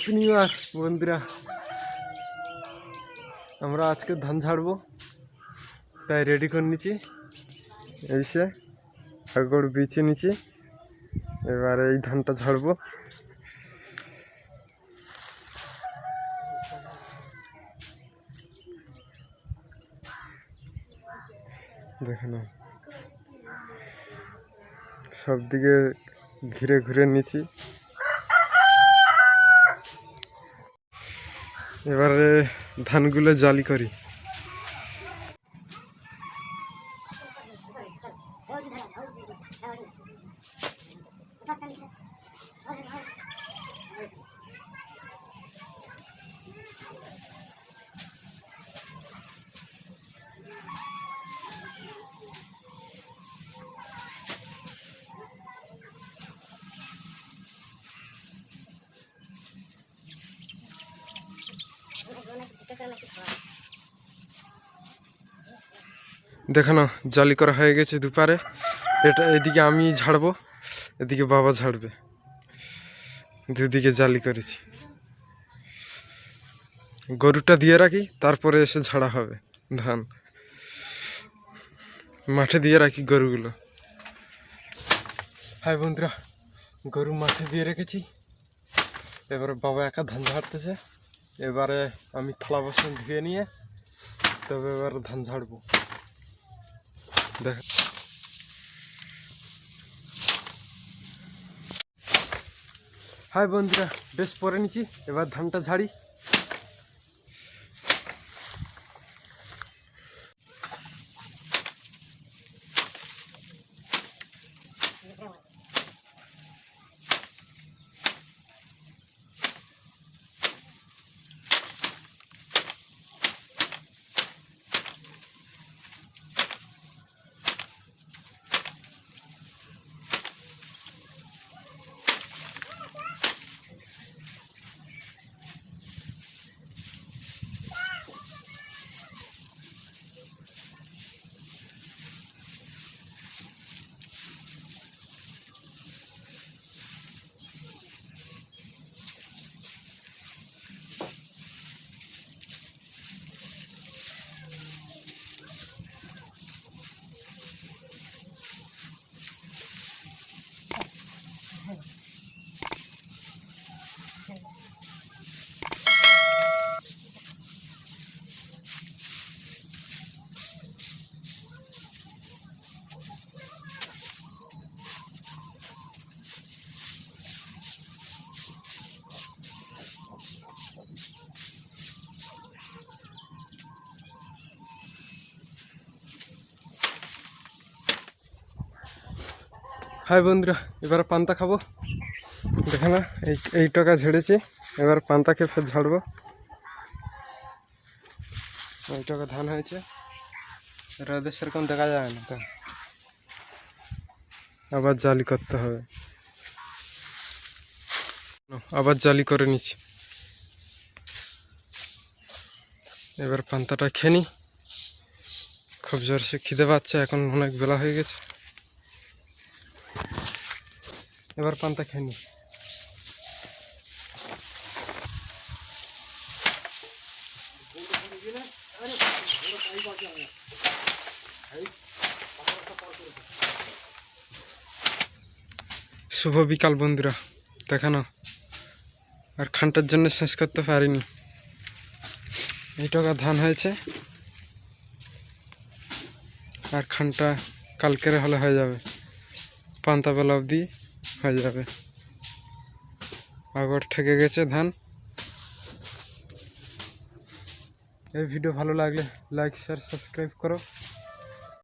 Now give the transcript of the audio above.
Happy new year বন্ধুরা, আমরা আজকে ধান ঝাড়বো, তাই রেডি করে নিচ্ছি। এই সে আগড় বিছিয়ে নিচ্ছি, এবারে এই ধানটা ঝাড়বো। দেখে নাও। সব দিকে ঘিরে ঘুরে নিচ্ছি। এবারে ধানগুলো জালি করি দেখানো জালি করা হয়ে গেছে দুপারে। এটা এদিকে আমি ঝাড়বো, এদিকে বাবা ঝাড়বে। দুদিকে জালি করেছি। গরুটা দিয়ে রাখি, তারপরে এসে ঝাড়া হবে, ধান। মাঠে দিয়ে রাখি গরুগুলো। হাই বন্ধুরা, গরু মাঠে দিয়ে রেখেছি। এবারে বাবা একা ধান ঝাড়তেছে। এবারে আমি থালা বাসন ধুয়ে নিয়ে, তবে এবার ধান ঝাড়বো। দেখ। হাই বন্ধুরা বেশ পরে নিচ্ছি এবার ধানটা ঝাড়ি। হাই বন্ধুরা, এবার পান্তা খাব। দেখে না এই এই টাকা ঝেড়েছি, এবার পান্তা খেয়ে ফের ঝাড়বো। এই টাকা ধান হয়েছে রোদে সেরকম দেখা যায় না তো। আবার জালি করতে হবে। আবার জালি করে নিচ্ছি। এবার পান্তাটা খেয়ে নি। খুব জোরসে খিদে পাচ্ছে, এখন অনেক বেলা হয়ে গেছে। এবার পান্তা খেয়ে নি। শুভ বিকাল বন্ধুরা দেখানো আর খানটার জন্য শেষ করতে পারিনি। এই টাকা ধান হয়েছে। আর খানটা কালকের হলে হয়ে যাবে। পান্তা বেলা অবধি। হয়ে যাবে। আগর ঠেকে গেছে ধান। এই ভিডিও ভালো লাগলে লাইক শেয়ার সাবস্ক্রাইব করো।